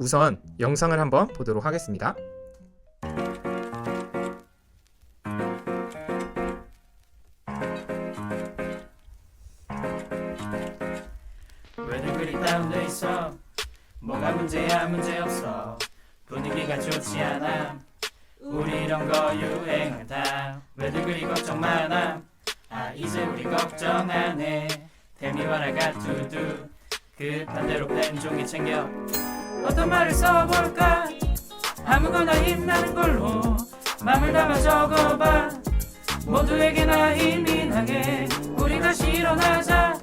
우선 영상을 한번 보도록 하겠습니다. 아. 그 반대로 펜 종이 챙겨 어떤 말을 써볼까? 아무거나 힘나는 걸로 맘을 담아 적어봐. 모두에게 나 힘이 나게 우리 다시 일어나자.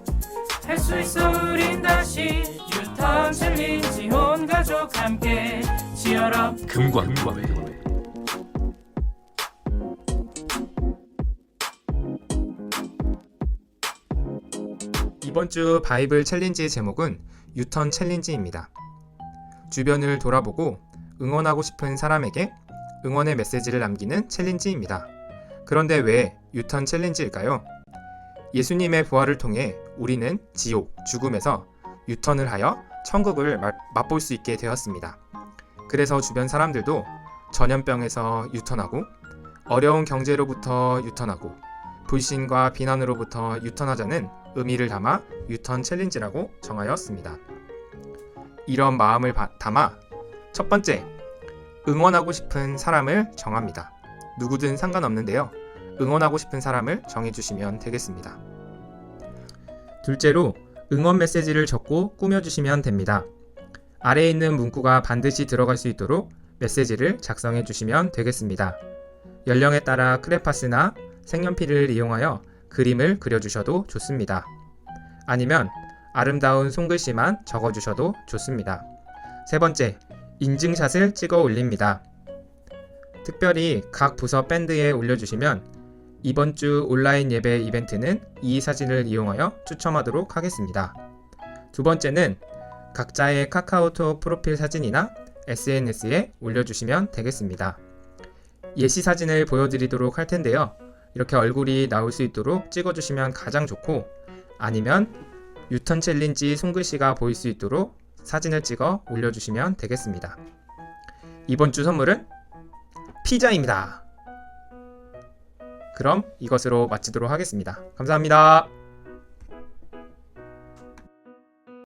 할 수 있어 우린 다시 유턴 챌린지 온 가족 함께 치열업 금광 이번 주 바이블 챌린지의 제목은 유턴 챌린지입니다. 주변을 돌아보고 응원하고 싶은 사람에게 응원의 메시지를 남기는 챌린지입니다. 그런데 왜 유턴 챌린지일까요? 예수님의 부활을 통해 우리는 지옥, 죽음에서 유턴을 하여 천국을 마- 맛볼 수 있게 되었습니다. 그래서 주변 사람들도 전염병에서 유턴하고 어려운 경제로부터 유턴하고 불신과 비난으로부터 유턴하자는 의미를 담아 유턴 챌린지라고 정하였습니다. 이런 마음을 바- 담아 첫 번째, 응원하고 싶은 사람을 정합니다. 누구든 상관없는데요. 응원하고 싶은 사람을 정해주시면 되겠습니다. 둘째로, 응원 메시지를 적고 꾸며주시면 됩니다. 아래에 있는 문구가 반드시 들어갈 수 있도록 메시지를 작성해 주시면 되겠습니다. 연령에 따라 크레파스나 색연필을 이용하여 그림을 그려주셔도 좋습니다. 아니면 아름다운 손글씨만 적어주셔도 좋습니다. 세 번째, 인증샷을 찍어 올립니다. 특별히 각 부서 밴드에 올려주시면 이번 주 온라인 예배 이벤트는 이 사진을 이용하여 추첨하도록 하겠습니다. 두 번째는 각자의 카카오톡 프로필 사진이나 SNS에 올려주시면 되겠습니다. 예시 사진을 보여드리도록 할 텐데요. 이렇게 얼굴이 나올 수 있도록 찍어주시면 가장 좋고 아니면 유턴 챌린지 손글씨가 보일 수 있도록 사진을 찍어 올려주시면 되겠습니다. 이번 주 선물은 피자입니다. 그럼 이것으로 마치도록 하겠습니다. 감사합니다.